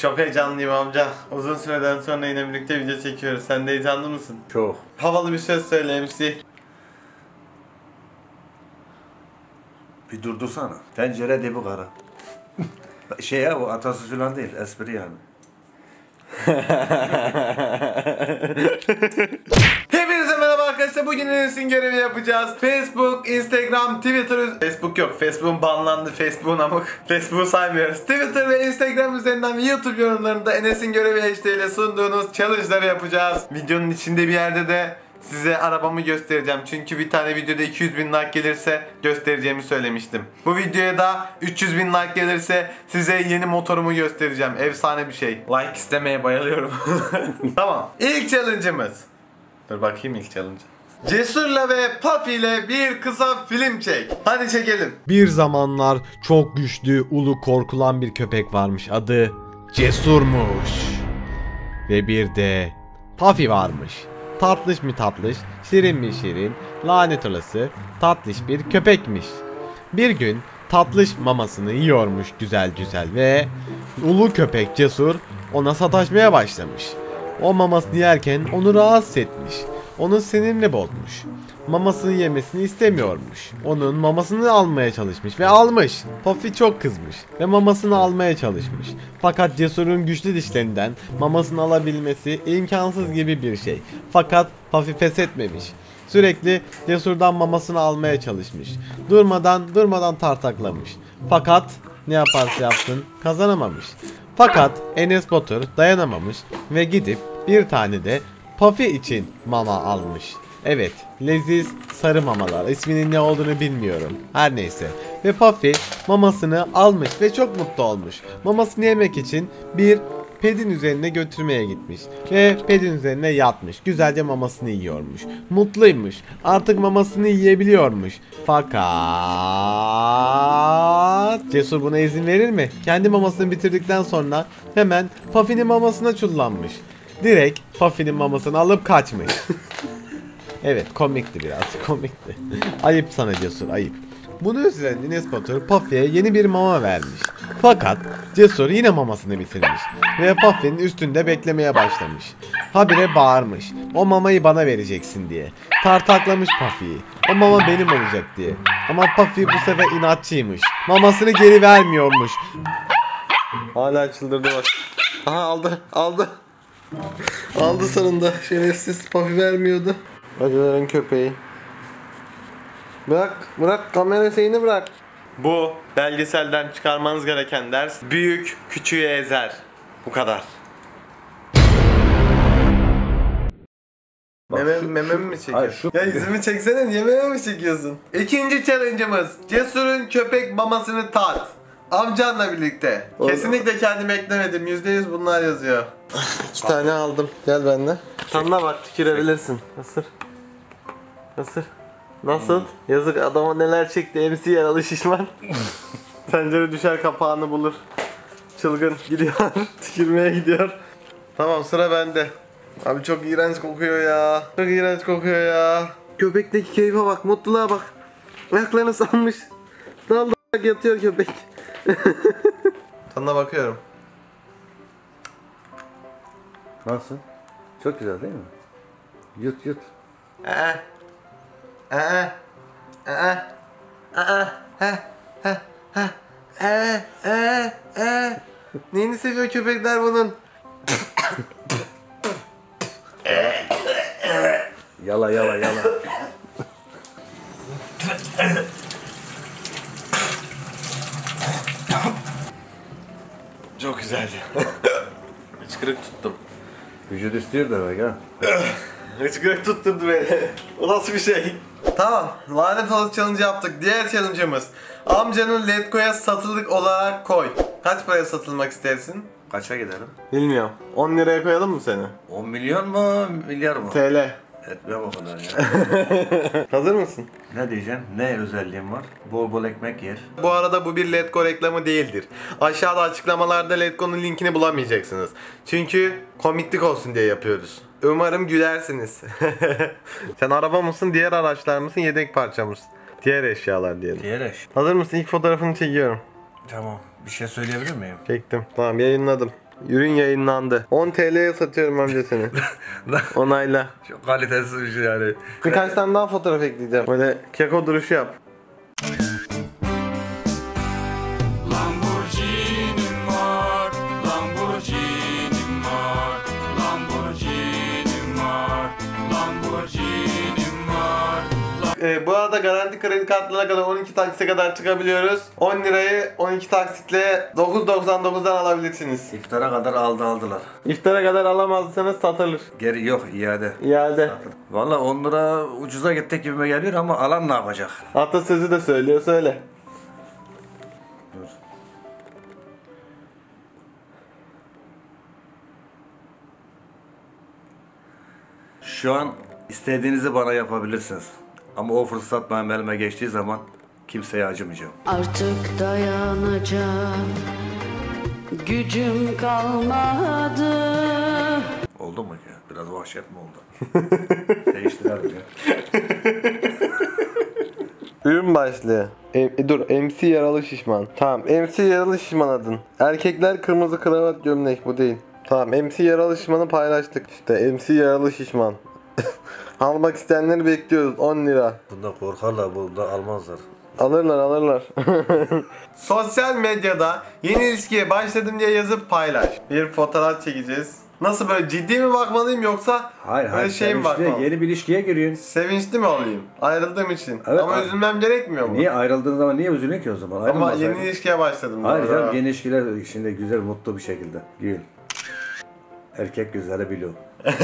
Çok heyecanlıyım amca. Uzun süreden sonra yine birlikte video çekiyoruz. Sen de heyecanlı mısın? Çok. Havalı bir söz söyle MC. Bir durdursana. Tencere dibi kara. şey ya bu atasözü falan değil. Espri yani. Bugün Enes'in görevi yapacağız. Facebook, Instagram, Twitter... Facebook yok. Facebook'un banlandı. Facebook'un amık. Facebook'u saymıyoruz. Twitter ve Instagram üzerinden YouTube yorumlarında Enes'in görevi HD ile sunduğunuz challenge'ları yapacağız. Videonun içinde bir yerde de size arabamı göstereceğim. Çünkü bir tane videoda 200 bin like gelirse göstereceğimi söylemiştim. Bu videoya da 300 bin like gelirse size yeni motorumu göstereceğim. Efsane bir şey. Like istemeye bayılıyorum. tamam. İlk challenge'ımız. Dur bakayım ilk challenge. Cesur'la ve Puffy ile bir kısa film çek. Hadi çekelim. Bir zamanlar çok güçlü, ulu korkulan bir köpek varmış. Adı Cesurmuş. Ve bir de Puffy varmış. Tatlış mı tatlış, şirin mi şirin, lanet olası, tatlış bir köpekmiş. Bir gün tatlış mamasını yiyormuş güzel güzel ve ulu köpek Cesur ona sataşmaya başlamış. O mamasını yerken onu rahatsız etmiş. Onun sinirini bozmuş. Mamasını yemesini istemiyormuş. Onun mamasını almaya çalışmış ve almış. Puffy çok kızmış ve mamasını almaya çalışmış. Fakat Cesur'un güçlü dişlerinden mamasını alabilmesi imkansız gibi bir şey. Fakat Puffy pes etmemiş. Sürekli Cesur'dan mamasını almaya çalışmış. Durmadan durmadan tartaklamış. Fakat ne yaparsa yapsın kazanamamış. Fakat Enes Batur dayanamamış ve gidip bir tane de Puffy için mama almış. Evet, leziz sarı mamalar. İsminin ne olduğunu bilmiyorum. Her neyse. Ve Puffy mamasını almış ve çok mutlu olmuş. Mamasını yemek için bir pedin üzerine götürmeye gitmiş. Ve pedin üzerine yatmış. Güzelce mamasını yiyormuş. Mutluymuş. Artık mamasını yiyebiliyormuş. Fakat Cesur buna izin verir mi? Kendi mamasını bitirdikten sonra hemen Puffy'nin mamasına çullanmış. Direkt Puffy'nin mamasını alıp kaçmış. Evet komikti biraz komikti. ayıp sana Cesur ayıp. Bunun üzerine Enes Puffy'ye yeni bir mama vermiş. Fakat Cesur yine mamasını bitirmiş. Ve Puffy'nin üstünde beklemeye başlamış. Habire bağırmış. O mamayı bana vereceksin diye. Tartaklamış Puffy'yi. O mama benim olacak diye. Ama Puffy bu sefer inatçıymış. Mamasını geri vermiyormuş. Hala çıldırdı bak. Aha aldı aldı. Aldı sonunda. Şerefsiz Puffy vermiyordu. Acıların köpeği. Bırak, bırak kamera şeyini bırak. Bu belgeselden çıkarmanız gereken ders büyük küçüğü ezer. Bu kadar. Meme, mememi mi Hayır, çekiyorsun? şu- Ya yüzümü çeksene niye mememi mi çekiyorsun? İkinci challenge'ımız Cesur'un köpek mamasını tat. Amcanla birlikte. Kesinlikle kendimi eklemedim. %100 bunlar yazıyor. İki tane aldım. Gel benimle. Tadına bak tükürebilirsin. Nasıl? Nasıl? Nasıl? Yazık adama neler çekti MC yaralı şişman. Tencere düşer kapağını bulur. Çılgın gidiyor. Tükürmeye gidiyor. Tamam sıra bende. Abi çok iğrenç kokuyor ya. Çok iğrenç kokuyor ya. Köpekteki keyfe bak, mutluluğa bak. Ayaklarını salmış. Daldı yatıyor köpek. Sana bakıyorum. Nasıl? Çok güzel değil mi? Yut yut. Aa. Aa. Aa. Aa. Ha. Ha. Ha. Aa. Aa. Aa. Neyini seviyor köpekler bunun? Yala yala yala. Çok güzeldi. Hıçkırık tuttum. Vücut istiyor demek ha. Hıçkırık tutturdu beni. o nasıl bir şey? Tamam. Lanet olası challenge yaptık. Diğer challenge'ımız. Amcanın Letgo'ya satılık olarak koy. Kaç paraya satılmak istersin? Kaça gidelim? Bilmiyorum. 10 liraya koyalım mı seni? 10 milyon mu milyar mı? TL. Etmem o kadar ya. Hazır mısın? ne diyeceksin? Ne özelliğin var? Bol bol ekmek yer. Bu arada bu bir Letgo reklamı değildir. Aşağıda açıklamalarda Letgo'nun linkini bulamayacaksınız. Çünkü komiklik olsun diye yapıyoruz. Umarım gülersiniz. Sen araba mısın, diğer araçlar mısın, yedek parça mısın? Diğer eşyalar diyelim. Diğer eş. Hazır mısın? İlk fotoğrafını çekiyorum. Tamam. Bir şey söyleyebilir miyim? Çektim. Tamam yayınladım. Ürün yayınlandı. 10 TL'ye satıyorum amca seni. Onayla. Çok kalitesiz bir şey yani. Birkaç tane daha fotoğraf ekleyeceğim. Böyle keko duruşu yap. Ee, bu arada garanti kredi kartlarına kadar 12 taksite kadar çıkabiliyoruz. 10 lirayı 12 taksitle 9.99'dan alabilirsiniz. İftara kadar aldı aldılar. İftara kadar alamazsanız satılır. Geri yok iade. İade. Valla 10 lira ucuza gittik gibime geliyor ama alan ne yapacak? Atasözü de söylüyor söyle. Dur. Şu an istediğinizi bana yapabilirsiniz. Ama o fırsat benim elime geçtiği zaman kimseye acımayacağım. Artık dayanacak gücüm kalmadı. Oldu mu ya? Biraz vahşet mi oldu? Değiştirelim ya. Ürün başlığı. E, e, dur MC yaralı şişman. Tamam MC yaralı şişman adın. Erkekler kırmızı kravat gömlek bu değil. Tamam MC yaralı şişmanı paylaştık. İşte MC yaralı şişman. Almak isteyenleri bekliyoruz 10 lira. Bunda korkarlar, bunda almazlar. Alırlar alırlar. Sosyal medyada yeni ilişkiye başladım diye yazıp paylaş. Bir fotoğraf çekeceğiz. Nasıl böyle ciddi mi bakmalıyım yoksa Hayır, böyle hayır. şey mi sevinçli, bakmalıyım? Yeni bir ilişkiye giriyorsun. Sevinçli mi olayım? Ayrıldığım için. Evet, Ama a- üzülmem gerekmiyor mu? Niye ayrıldığın zaman niye üzülüyorsun ki o zaman? Ama Ayrılmasaydın. yeni ilişkiye başladım. Hayır doğru. canım yeni ilişkiler içinde güzel mutlu bir şekilde. Gül. Erkek güzeli biliyor.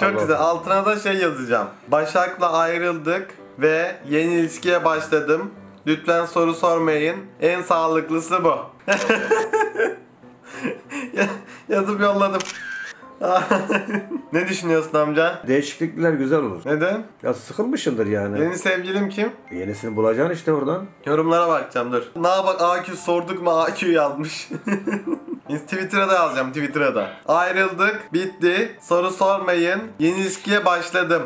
Çok güzel. Altına da şey yazacağım. Başak'la ayrıldık ve yeni ilişkiye başladım. Lütfen soru sormayın. En sağlıklısı bu. Ya- Yazıp yolladım. ne düşünüyorsun amca? Değişiklikler güzel olur. Neden? Ya sıkılmışsındır yani. Yeni sevgilim kim? Yenisini bulacaksın işte oradan. Yorumlara bakacağım dur. Ne bak AQ sorduk mu AQ yazmış. Twitter'a da yazacağım Twitter'a da. Ayrıldık, bitti, soru sormayın, yeni ilişkiye başladım.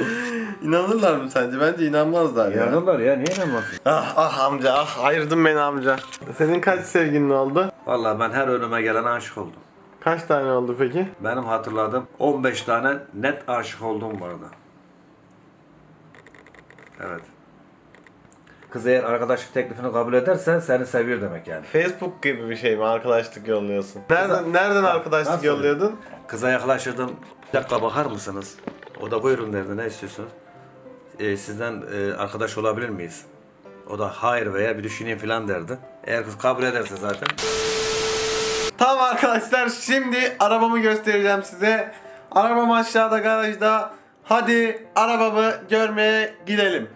İnanırlar mı sence? Bence inanmazlar ya. Yanırlar ya niye inanmasın? Ah ah amca ah ayırdın beni amca. Senin kaç sevgilin oldu? Vallahi ben her önüme gelene aşık oldum. Kaç tane oldu peki? Benim hatırladığım 15 tane net aşık olduğum vardı. Evet. Kız eğer arkadaşlık teklifini kabul ederse seni seviyor demek yani. Facebook gibi bir şey mi arkadaşlık yolluyorsun? Nereden nereden arkadaşlık Nasıl? yolluyordun? Kıza yaklaşırdım. Bir dakika bakar mısınız? O da buyurun derdi. Ne istiyorsunuz? Ee, sizden e, arkadaş olabilir miyiz? O da hayır veya bir düşüneyim falan derdi. Eğer kız kabul ederse zaten. Tamam arkadaşlar şimdi arabamı göstereceğim size. Arabam aşağıda garajda. Hadi arabamı görmeye gidelim.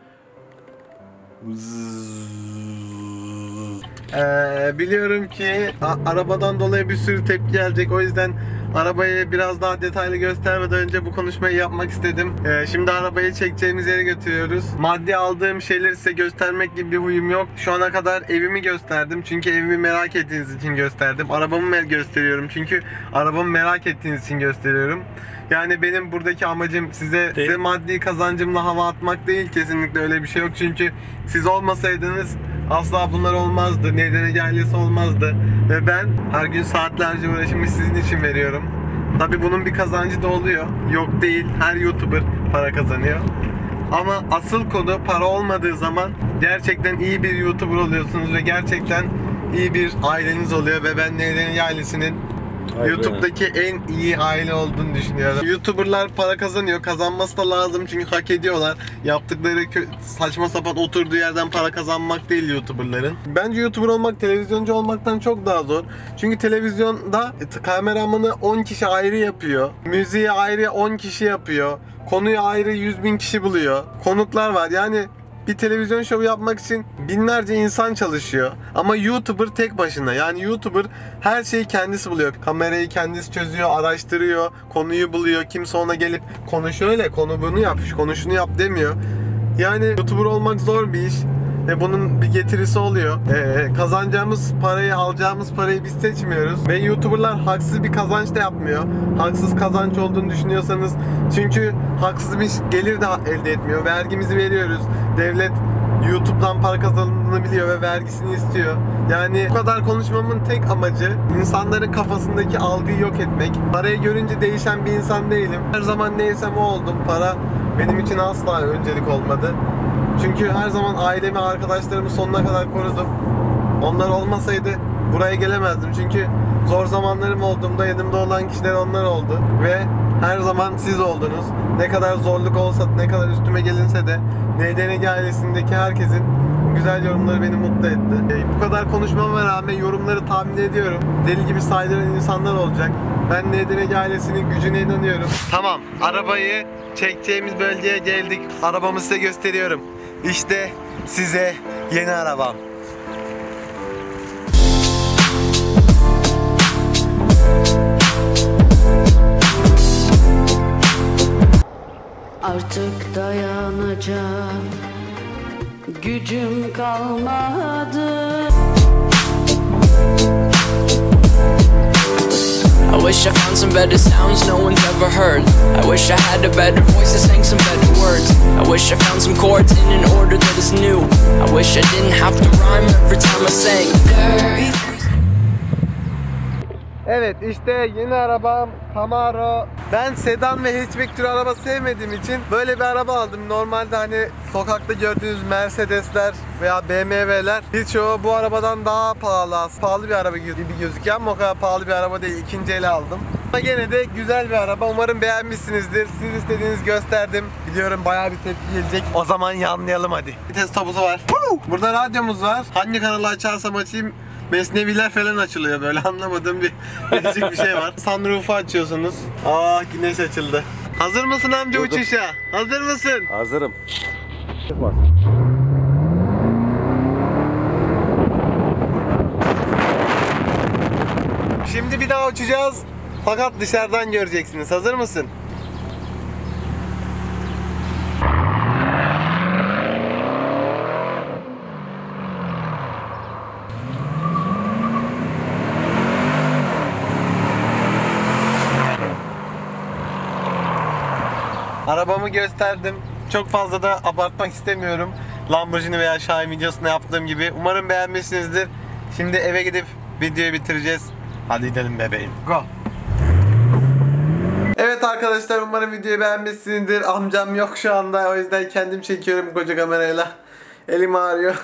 Ee, biliyorum ki arabadan dolayı bir sürü tepki gelecek. O yüzden arabayı biraz daha detaylı göstermeden önce bu konuşmayı yapmak istedim. Ee, şimdi arabayı çekeceğimiz yere götürüyoruz. Maddi aldığım şeyleri size göstermek gibi bir huyum yok. Şu ana kadar evimi gösterdim. Çünkü evimi merak ettiğiniz için gösterdim. Arabamı gösteriyorum. Çünkü arabamı merak ettiğiniz için gösteriyorum. Yani benim buradaki amacım size, size maddi kazancımla hava atmak değil. Kesinlikle öyle bir şey yok. Çünkü siz olmasaydınız asla bunlar olmazdı. Nedeni ailesi olmazdı. Ve ben her gün saatlerce uğraşımı sizin için veriyorum. Tabi bunun bir kazancı da oluyor. Yok değil. Her YouTuber para kazanıyor. Ama asıl konu para olmadığı zaman gerçekten iyi bir YouTuber oluyorsunuz ve gerçekten iyi bir aileniz oluyor ve ben Nedeni ailesinin Be. YouTube'daki en iyi aile olduğunu düşünüyorum. YouTuber'lar para kazanıyor. Kazanması da lazım çünkü hak ediyorlar. Yaptıkları saçma sapan oturduğu yerden para kazanmak değil YouTuber'ların. Bence YouTuber olmak televizyoncu olmaktan çok daha zor. Çünkü televizyonda e, kameramanı 10 kişi ayrı yapıyor. Müziği ayrı 10 kişi yapıyor. Konuyu ayrı 100 bin kişi buluyor. Konuklar var. Yani bir televizyon şovu yapmak için binlerce insan çalışıyor. Ama YouTuber tek başına. Yani YouTuber her şeyi kendisi buluyor. Kamerayı kendisi çözüyor, araştırıyor, konuyu buluyor. Kimse ona gelip konu şöyle, konu bunu yap, konu şunu yap demiyor. Yani YouTuber olmak zor bir iş. Ve bunun bir getirisi oluyor. Ee, kazanacağımız parayı, alacağımız parayı biz seçmiyoruz. Ve YouTuber'lar haksız bir kazanç da yapmıyor. Haksız kazanç olduğunu düşünüyorsanız çünkü haksız bir gelir de elde etmiyor. Vergimizi veriyoruz. Devlet YouTube'dan para kazandığını biliyor ve vergisini istiyor. Yani bu kadar konuşmamın tek amacı insanların kafasındaki algıyı yok etmek. Parayı görünce değişen bir insan değilim. Her zaman neysem o oldum. Para benim için asla öncelik olmadı. Çünkü her zaman ailemi, arkadaşlarımı sonuna kadar korudum. Onlar olmasaydı buraya gelemezdim. Çünkü zor zamanlarım olduğumda yanımda olan kişiler onlar oldu. Ve her zaman siz oldunuz. Ne kadar zorluk olsa, ne kadar üstüme gelinse de NDNG ailesindeki herkesin güzel yorumları beni mutlu etti. E, bu kadar konuşmama rağmen yorumları tahmin ediyorum. Deli gibi saydıran insanlar olacak. Ben NDNG ailesinin gücüne inanıyorum. Tamam, arabayı çekeceğimiz bölgeye geldik. Arabamı size gösteriyorum. İşte size yeni arabam. Artık dayanacak gücüm kalmadı I wish I found some better sounds no one's ever heard. I wish I had a better voice that sang some better words. I wish I found some chords in an order that is new. I wish I didn't have to rhyme every time I sang. Evet işte yeni arabam Camaro. Ben sedan ve hatchback türü araba sevmediğim için böyle bir araba aldım. Normalde hani sokakta gördüğünüz Mercedesler veya BMW'ler birçoğu bu arabadan daha pahalı. Pahalı bir araba gibi gözüküyor ama o kadar pahalı bir araba değil. İkinci ele aldım. Ama gene de güzel bir araba. Umarım beğenmişsinizdir. Siz istediğiniz gösterdim. Biliyorum bayağı bir tepki gelecek. O zaman yanlayalım hadi. Vites topuzu var. Burada radyomuz var. Hangi kanalı açarsam açayım Mesneviler falan açılıyor böyle anlamadığım bir değişik bir şey var. Sunroof'u açıyorsunuz. Aa güneş açıldı. Hazır mısın amca uçuşa? Hazır mısın? Hazırım. Şimdi bir daha uçacağız. Fakat dışarıdan göreceksiniz. Hazır mısın? Arabamı gösterdim. Çok fazla da abartmak istemiyorum. Lamborghini veya Xiaomi videosunda yaptığım gibi. Umarım beğenmişsinizdir. Şimdi eve gidip videoyu bitireceğiz. Hadi gidelim bebeğim. Go. Evet arkadaşlar umarım videoyu beğenmişsinizdir. Amcam yok şu anda o yüzden kendim çekiyorum koca kamerayla. Elim ağrıyor.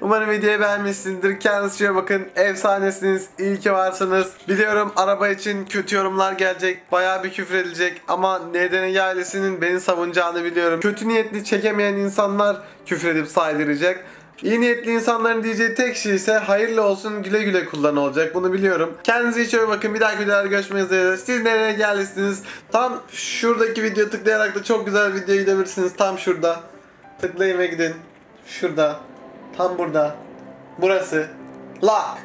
Umarım videoyu beğenmişsinizdir. Kendinize bakın. Efsanesiniz. İyi ki varsınız. Biliyorum araba için kötü yorumlar gelecek. Bayağı bir küfür edilecek. Ama NDNG ailesinin beni savunacağını biliyorum. Kötü niyetli çekemeyen insanlar küfür edip saydıracak. İyi niyetli insanların diyeceği tek şey ise hayırlı olsun güle güle kullan olacak. Bunu biliyorum. Kendinize iyi çok bakın. Bir dahaki videolarda görüşmek üzere. Siz nereye geldiniz? Tam şuradaki video tıklayarak da çok güzel bir videoya gidebilirsiniz. Tam şurada. Tıklayın ve gidin. Şurada. Tam burada. Burası. Lock.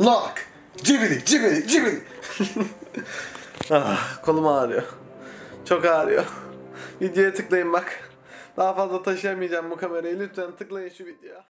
Lock. Cibili cibili cibili. ah, kolum ağrıyor. Çok ağrıyor. Videoya tıklayın bak. Daha fazla taşıyamayacağım bu kamerayı. Lütfen tıklayın şu videoya.